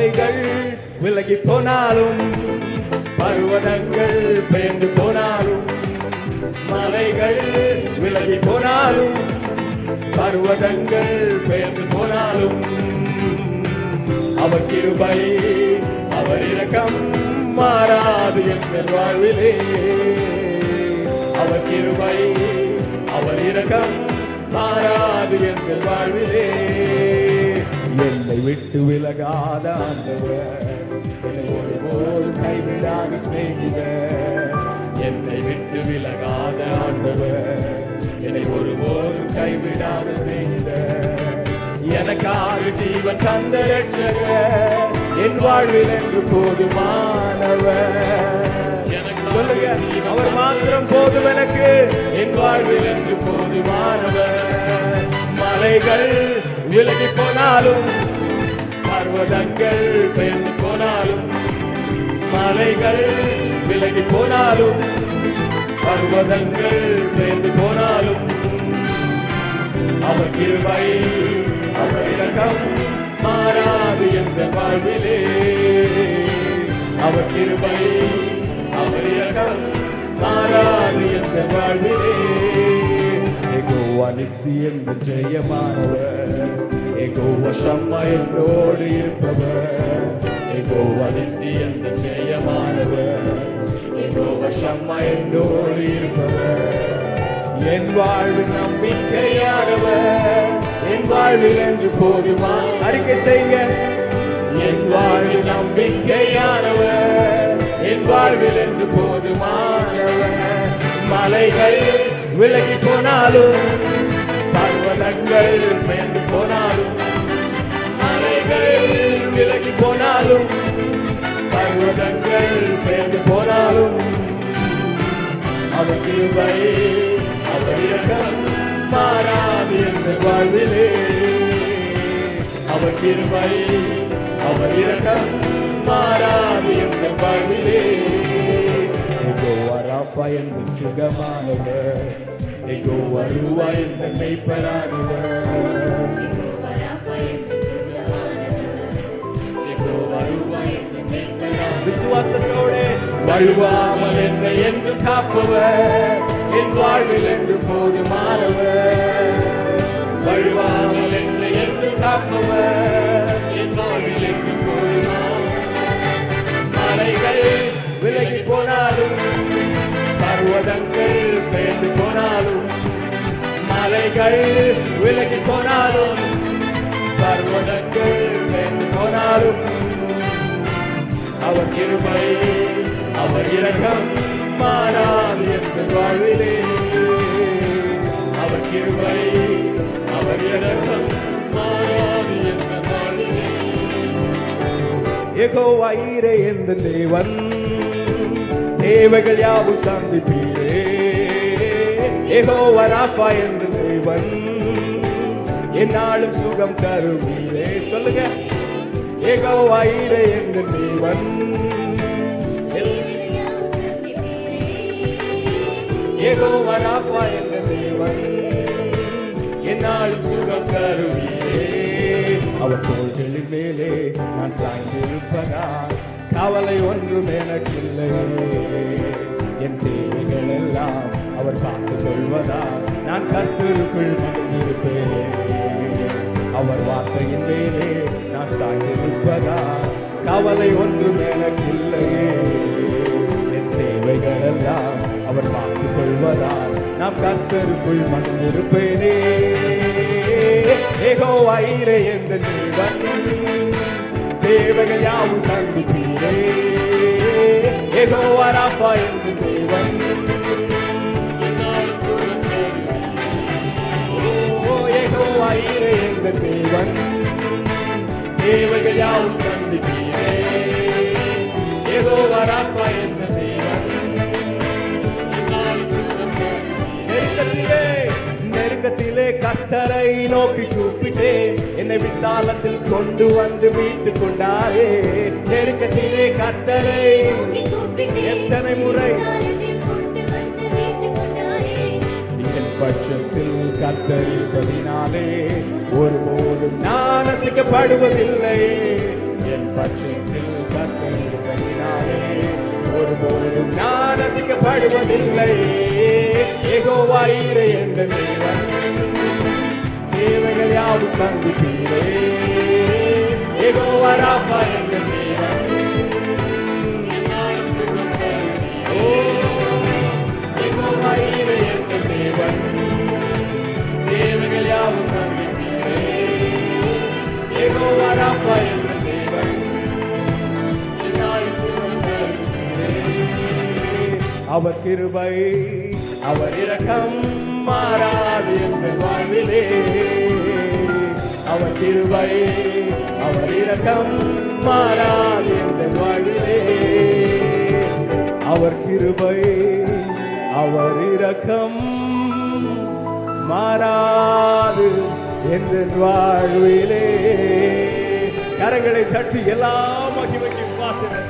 மலைகள் விலகி போனாலும் பர்வதங்கள் பெயர்ந்து போனாலும் மலைகள் விலகி போனாலும் பர்வதங்கள் பெயர்ந்து போனாலும் அவர் கிருபை அவர் இரக்கம் மாறாது எங்கள் வாழ்விலே. அவர் கிருபை அவர் இரக்கம் மாறாது எங்கள் வாழ்விலே. என்னை விட்டு விலகாத ஆண்டவர். என்னை ஒருபோதும் கைவிடாத சிநேகிதர். என்னை விட்டு விலகாத ஆண்டவர். என்னை ஒருபோதும் கைவிடாத சிநேகிதர். எனக்காக ஜீவன் தந்த ரட்சகர் என் வாழ்வில் என்று போதுமானவர். சொல்லுங்க அவர் மாத்திரம் போதும் எனக்கு. என் வாழ்வில் என்று போதுமானவர். மலைகள் விலகி போனாலும் பர்வதங்கள் பெயர்ந்து போனாலும் மலைகள் விலகி போனாலும் பர்வதங்கள் பெயர்ந்து போனாலும் அவர் கிருபை அவர் இரக்கம் மாறாது எந்த வாழ்விலே. அவர் கிருபை அவர் இரக்கம் மாறாது எந்த வாழ்விலே. எகோவா நிசி என்ற ஜெயமானவர். எகோவா சம்மா என்னோடு இருப்பவர் எகோவா நிசி என்ற ஜெயமானவர் எகோவா சம்மா என்னோடு இருப்பவர் என் வாழ்வு நம்பிக்கையானவர் என் வாழ்வில் என்று போதுமா அறிக்கை செய்ய என் வாழ்வு நம்பிக்கையானவர் என் வாழ்வில் என்று போதுமானவர் மலைகள் விலகி போனாலும் பர்வதங்கள் பெயர்ந்து போனாலும் போனாலும் பர்வதங்கள் பெயர்ந்து போனாலும் அவர் கிருபை அவர் இரக்கம் மாறாது என்று வாழ்விலே. அவர் கிருபை அவர் இரக்கம் மாறாது என்ற வாழ்விலே. எகோ வராப்பா சுகமானவர் எங்கோ வருவாய் என்ற மெய்ப்பரானவர் வழுவாமல் என்னை என்று காப்பவர். என் வாழ்வில் என்று போதுமானவர் வழுவாமல் என்னை என்று காப்பவர். என் வாழ்வில் என்று போதுமானவர் மலைகள் விலகி போனாலும் பர்வதங்கள் பெயர்ந்து போனாலும் மலைகள் விலகி போனாலும் பர்வதங்கள் பெயர்ந்து போனாலும் அவர் கிருபை இரக்கம் மாறாது என்ற வாழ்விலே. அவர் கிருபை அவர் இரக்கம் மாறாது என்ற வாழ்விலே எகோவாயிரே எந்த தேவன் தேவைகள் யாவும் சந்திப்பீரே எகோ வராப்பா என்ற தேவன் என்னாலும் சுகம் தருவீரே. சொல்லுங்க. ஏகோவாயிரே என்ற தேவன் ஏகோவராப்பா என்ற தேவன் என்னால் சுகம் தருவீரே அவர் தோள்களின் மேலே நான் சாய்ந்திருப்பதா கவலை ஒன்றும் எனக்கில்லை. என் தேவைகள் எல்லாம் அவர் பார்த்து கொள்வதா நான் கத்திற்குள் வந்திருப்பேன். அவர் வார்த்தையின் மேலே நான் சாய்ந்திருப்பதா கவலை ஒன்றும் எனக்கில்லையே. என் தேவைகள் எல்லாம் அவர் கொள்வதால் நாம் கத்தருக்குள் மகிழ்ந்திருப்பேனே. ஏகோ ஐரே எந்த தேவன் தேவைகள் யாவும் சந்திப்பீரே. ஏகோ வராப்பா எந்த தேவன். கத்தரை நோக்கி கூப்பிட்டேன் என்னை விசாலத்தில் கொண்டு வந்து மீட்டு கொண்டாரே. நெருக்கத்திலே கத்தரை எத்தனை முறை? என் பட்சத்தில் கத்தரிப்பதினாலே ஒருபோதும் நான் அசைக்கப்படுவதில்லை என் பட்சத்தில் கர்த்தர் இருப்பதினாலே ஒருபொழுதும் நான் அசைக்கப்படுவதில்லை ஏகோவாயிரே என்ற தேவன். தேவைகள் யாவும் சந்திப்பீரே ஏகோவா ராப்பா என்ற தேவன். ஏகோவாயிரே தேவன். தேவைகள் யாவும் சந்திப்பீரே தேவன். அவர் கிருபை அவர் கிருபை அவர் இரக்கம் மாறாது எங்கள் வாழ்விலே. அவர் கிருபை அவர் இரக்கம் மாறாது என்ற வாழ்விலே. கரங்களை தட்டி எல்லா மகிமைக்கும் பார்க்கிறேன்